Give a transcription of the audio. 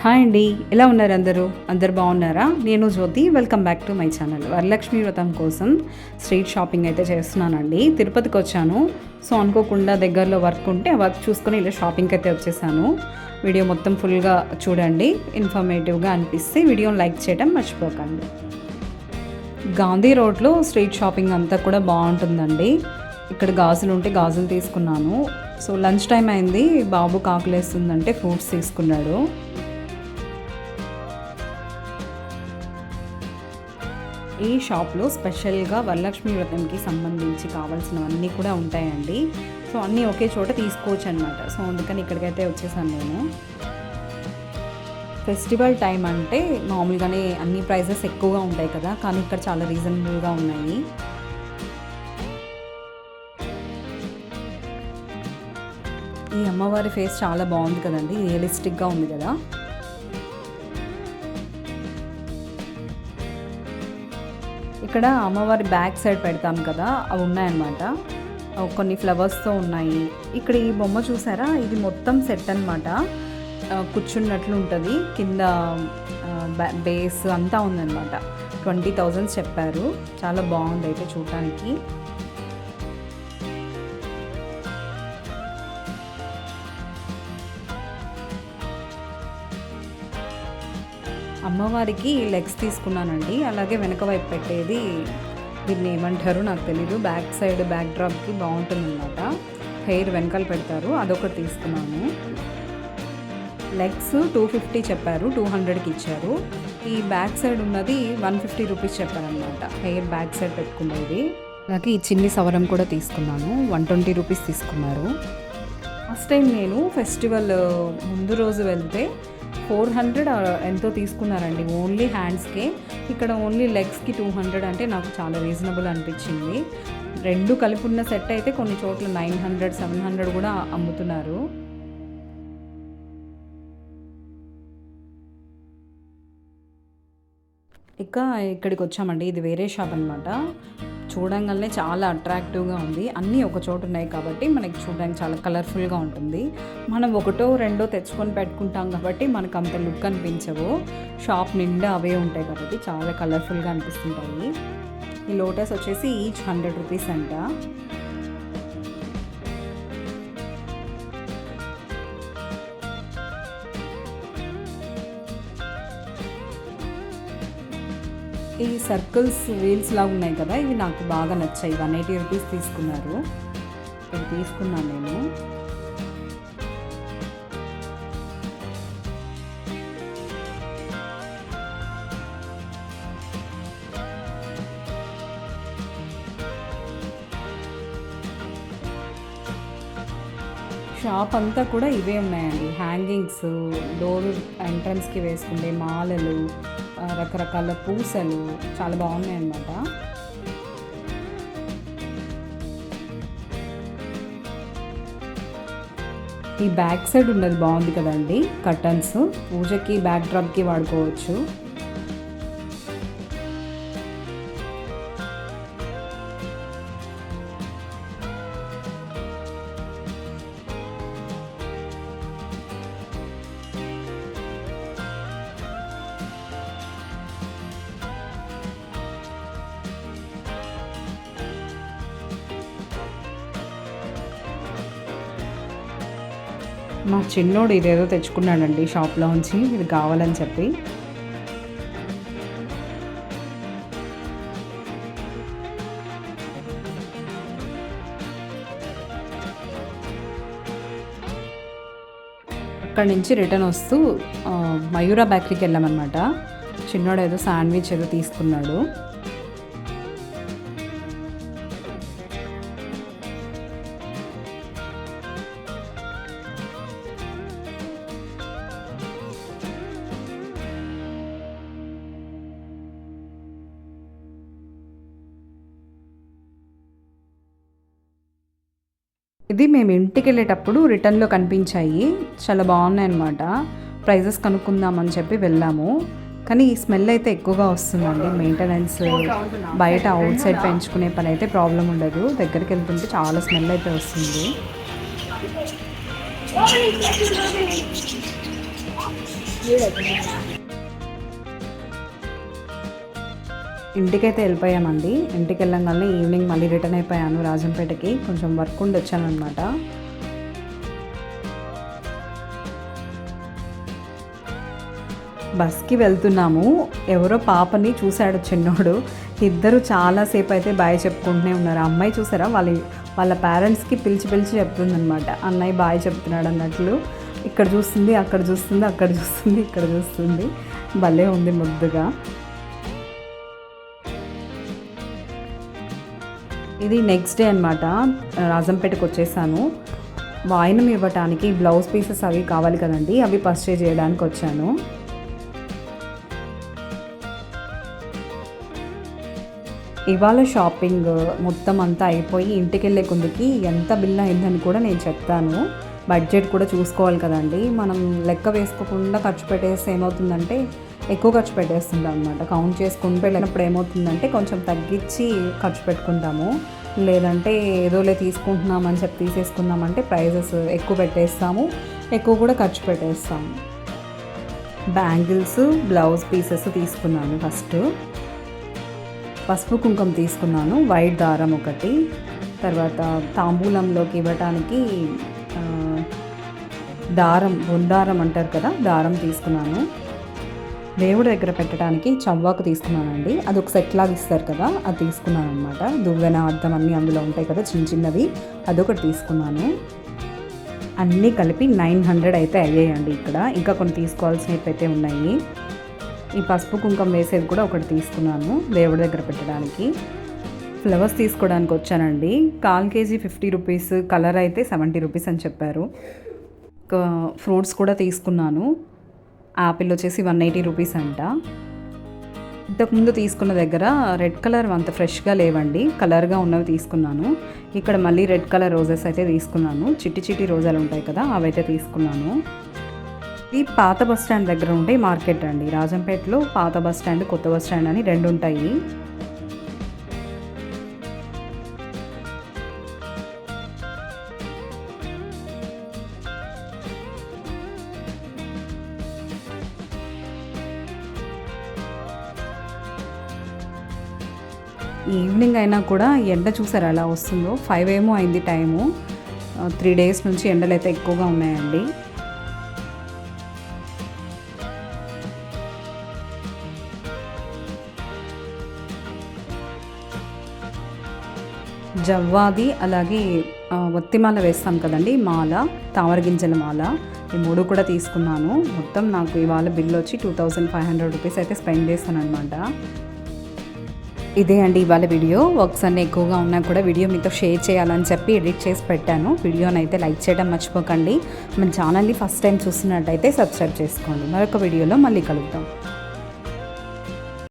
Hi అండి. ఎలా ఉన్నారు అందరూ? అందరు బాగున్నారా? నేను Jyothi. Welcome back to my channel Varalakshmi Vratham కోసం స్ట్రీట్ షాపింగ్ అయితే చేస్తున్నానండి. తిరుపతికి వచ్చాను. సో అనుకోకుండా దగ్గరలో వర్క్ ఉంటే ఆ వర్క్ చూసుకొని ఇలా షాపింగ్కి అయితే వచ్చేసాను. వీడియో మొత్తం ఫుల్గా చూడండి. ఇన్ఫర్మేటివ్గా అనిపిస్తే వీడియోని లైక్ చేయడం మర్చిపోకండి. గాంధీ రోడ్లో స్ట్రీట్ షాపింగ్ అంతా కూడా బాగుంటుందండి. ఇక్కడ గాజులు ఉంటే గాజులు తీసుకున్నాను. సో లంచ్ టైం అయింది. బాబు కాకులేస్తుందంటే ఫ్రూట్స్ తీసుకున్నాడు. ఈ షాప్లో స్పెషల్గా వరలక్ష్మి వ్రతంకి సంబంధించి కావాల్సినవన్నీ కూడా ఉంటాయండి. సో అన్నీ ఒకే చోట తీసుకోవచ్చు అనమాట సో అందుకని ఇక్కడికైతే వచ్చేసాను నేను. ఫెస్టివల్ టైం అంటే మామూలుగానే అన్ని ప్రైజెస్ ఎక్కువగా ఉంటాయి కదా. కానీ ఇక్కడ చాలా రీజనబుల్గా ఉన్నాయి. ఈ అమ్మవారి ఫేస్ చాలా బాగుంది కదండి. రియలిస్టిక్గా ఉంది కదా. ఇక్కడ అమ్మవారి బ్యాక్ సైడ్ పెడతాం కదా అవి ఉన్నాయన్నమాట. కొన్ని ఫ్లవర్స్తో ఉన్నాయి. ఇక్కడ ఈ బొమ్మ చూసారా? ఇది మొత్తం సెట్ అనమాట కూర్చున్నట్లు ఉంటుంది. కింద బేస్ అంతా ఉందన్నమాట. ట్వంటీ థౌజండ్స్ చెప్పారు. చాలా బాగుంది అయితే చూడటానికి అమ్మవారికి లెగ్స్ తీసుకున్నానండి. అలాగే వెనక వైపు పెట్టేది దీన్ని ఏమంటారు నాకు తెలీదు. బ్యాక్ సైడ్ బ్యాక్ డ్రాప్కి బాగుంటుందన్నమాట. హెయిర్ వెనకాల పెడతారు. అదొకటి తీసుకున్నాను. లెగ్స్ టూ ఫిఫ్టీ చెప్పారు. టూ హండ్రెడ్కి ఇచ్చారు. ఈ బ్యాక్ సైడ్ ఉన్నది వన్ ఫిఫ్టీ రూపీస్ చెప్పారనమాట హెయిర్ బ్యాక్ సైడ్ పెట్టుకునేది. అలాగే ఈ చిన్ని సవరం కూడా తీసుకున్నాను. వన్ ట్వంటీ రూపీస్ తీసుకున్నారు. ఫస్ట్ టైం నేను ఫెస్టివల్ ముందు రోజు వెళ్తే ఫోర్ హండ్రెడ్ ఎంతో తీసుకున్నారండి ఓన్లీ హ్యాండ్స్కే. ఇక్కడ ఓన్లీ లెగ్స్కి టూ హండ్రెడ్ అంటే నాకు చాలా రీజనబుల్ అనిపించింది. రెండు కలిపి ఉన్న సెట్ అయితే కొన్ని చోట్ల నైన్ హండ్రెడ్ సెవెన్ హండ్రెడ్ కూడా అమ్ముతున్నారు. ఇక ఇక్కడికి వచ్చామండి. ఇది వేరే షాప్ అనమాట చూడంగానే చాలా అట్రాక్టివ్గా ఉంది. అన్నీ ఒక చోటు ఉన్నాయి కాబట్టి మనకి చూడడానికి చాలా కలర్ఫుల్గా ఉంటుంది. మనం ఒకటో రెండో తెచ్చుకొని పెట్టుకుంటాం కాబట్టి మనకు అంత లుక్ అనిపించవు. షాప్ నిండా అవే ఉంటాయి కాబట్టి చాలా కలర్ఫుల్గా అనిపిస్తుంటాయి. ఈ లోటస్ వచ్చేసి ఈచ్ హండ్రెడ్ రూపీస్ అంట. ఈ సర్కిల్స్ వీల్స్ లాగా ఉన్నాయి కదా ఇవి నాకు బాగా నచ్చాయి. వన్ ఎయిటీ రూపీస్ తీసుకున్నారు. ఇవి తీసుకున్నాను నేను. షాప్ అంతా కూడా ఇవే ఉన్నాయండి. హ్యాంగింగ్స్ డోర్ ఎంట్రన్స్కి వేసుకునే మాలలు రకరకాల పూసలు చాలా బాగున్నాయి అన్నమాట ఈ బ్యాక్ సైడ్ ఉన్నది బాగుంది కదండి కర్టన్స్. పూజకి బ్యాక్ డ్రాప్కి వాడుకోవచ్చు. మా చిన్నోడు ఇదేదో తెచ్చుకున్నాడండి షాప్లో ఉంచి ఇది కావాలని చెప్పి. అక్కడి నుంచి రిటర్న్ వస్తూ మయూరా బేకరీకి వెళ్ళామన్నమాట. చిన్నోడు ఏదో శాండ్విచ్ ఏదో తీసుకున్నాడు. ఇది మేము ఇంటికి వెళ్ళేటప్పుడు రిటర్న్లో కనిపించాయి. చాలా బాగున్నాయి అన్నమాట. ప్రైజెస్ కనుక్కుందామని చెప్పి వెళ్ళాము. కానీ ఈ స్మెల్ అయితే ఎక్కువగా వస్తుందండి. మెయింటెనెన్స్ బయట అవుట్ సైడ్ పెంచుకునే పని అయితే ప్రాబ్లం ఉండదు. దగ్గరికి వెళ్తుంటే చాలా స్మెల్ అయితే వస్తుంది. ఇంటికైతే వెళ్ళిపోయామండి. ఇంటికి వెళ్ళంగానే ఈవినింగ్ మళ్ళీ రిటర్న్ అయిపోయాను రాజంపేటకి. కొంచెం వర్క్ ఉండి వచ్చానమాట బస్కి వెళ్తున్నాము. ఎవరో పాపని చూశాడు చిన్నోడు. ఇద్దరు చాలాసేపు అయితే బాయ్ చెప్పుకుంటూనే ఉన్నారు. ఆ అమ్మాయి చూసారా? వాళ్ళ వాళ్ళ పేరెంట్స్కి పిలిచి పిలిచి చెప్తుందనమాట అన్నయ్య బాయ్ చెప్తున్నాడు అన్నట్లు. ఇక్కడ చూస్తుంది అక్కడ చూస్తుంది అక్కడ చూస్తుంది ఇక్కడ చూస్తుంది. భలే ఉంది ముద్దుగా. ఇది నెక్స్ట్ డే అనమాట రాజంపేటకు వచ్చేసాను. వాయినం ఇవ్వటానికి బ్లౌజ్ పీసెస్ అవి కావాలి కదండి అవి పర్చేజ్ చేయడానికి వచ్చాను. ఇవాళ షాపింగ్ మొత్తం అంతా అయిపోయి ఇంటికి వెళ్ళే కొందుకి ఎంత బిల్ అయిందని కూడా నేను చెప్తాను. బడ్జెట్ కూడా చూసుకోవాలి కదండి. మనం లెక్క వేసుకోకుండా ఖర్చు పెట్టేస్తే ఏమవుతుందంటే ఎక్కువ ఖర్చు పెట్టేస్తుంటాం అనమాట కౌంట్ చేసుకుంటూ వెళ్ళినప్పుడు ఏమవుతుందంటే కొంచెం తగ్గించి ఖర్చు పెట్టుకుంటాము. లేదంటే ఏదోలే తీసుకుంటున్నామని చెప్పి తీసేసుకుందామంటే ప్రైజెస్ ఎక్కువ పెట్టేస్తాము. ఎక్కువ కూడా ఖర్చు పెట్టేస్తాము. బ్యాంగిల్స్ బ్లౌజ్ పీసెస్ తీసుకున్నాను ఫస్ట్ పసుపు కుంకుమ తీసుకున్నాను వైట్ దారం ఒకటి. తర్వాత తాంబూలంలోకి ఇవ్వటానికి దారం బొందారం అంటారు కదా దారం తీసుకున్నాను. దేవుడి దగ్గర పెట్టడానికి చవ్వాకు తీసుకున్నానండి. అది ఒక సెట్ లాగా ఇస్తారు కదా అది తీసుకున్నాను అనమాట దువ్వెన అద్దం అన్నీ అందులో ఉంటాయి కదా చిన్న చిన్నవి. అదొకటి తీసుకున్నాను. అన్నీ కలిపి నైన్ హండ్రెడ్ అయితే అయ్యాయండి ఇక్కడ. ఇంకా కొన్ని తీసుకోవాల్సినవి అయితే ఉన్నాయి. ఈ పసుపు కుంకుమ వేసేది కూడా ఒకటి తీసుకున్నాను దేవుడి దగ్గర పెట్టడానికి. ఫ్లవర్స్ తీసుకోవడానికి వచ్చానండి. కాల్ కేజీ ఫిఫ్టీ రూపీస్ కలర్ అయితే సెవెంటీ రూపీస్ అని చెప్పారు. ఫ్రూట్స్ కూడా తీసుకున్నాను. యాపిల్ వచ్చేసి వన్ ఎయిటీ రూపీస్ అంట. ఇంతకుముందు తీసుకున్న దగ్గర రెడ్ కలర్ అంత ఫ్రెష్గా లేవండి. కలర్గా ఉన్నవి తీసుకున్నాను. ఇక్కడ మళ్ళీ రెడ్ కలర్ రోజెస్ అయితే తీసుకున్నాను. చిట్టి చిట్టి రోజాలు ఉంటాయి కదా అవైతే తీసుకున్నాను. ఇది పాత బస్ స్టాండ్ దగ్గర ఉండే మార్కెట్ అండి. రాజంపేటలో పాత బస్ స్టాండ్ కొత్త బస్ స్టాండ్ అని రెండు ఉంటాయి. ఈవినింగ్ అయినా కూడా ఎండ చూసారు ఎలా వస్తుందో? ఫైవ్ ఏమో అయింది టైము. త్రీ డేస్ నుంచి ఎండలు అయితే ఎక్కువగా ఉన్నాయండి. జవ్వాది అలాగే ఒత్తిమాల వేస్తాం కదండి మాల తామర గింజల మాల. ఈ మూడు కూడా తీసుకున్నాను. మొత్తం నాకు ఇవాళ బిల్ వచ్చి two thousand five hundred rupees అయితే స్పెండ్ చేశాను అనమాట ఇదే అండి ఇవాళ వీడియో. వర్క్స్ అన్నీ ఎక్కువగా ఉన్నా కూడా వీడియో మీతో షేర్ చేయాలని చెప్పి ఎడిట్ చేసి పెట్టాను. వీడియోని అయితే లైక్ చేయడం మర్చిపోకండి. మన ఛానల్ని ఫస్ట్ టైం చూస్తున్నట్టయితే సబ్స్క్రైబ్ చేసుకోండి. మరొక వీడియోలో మళ్ళీ కలుగుతాం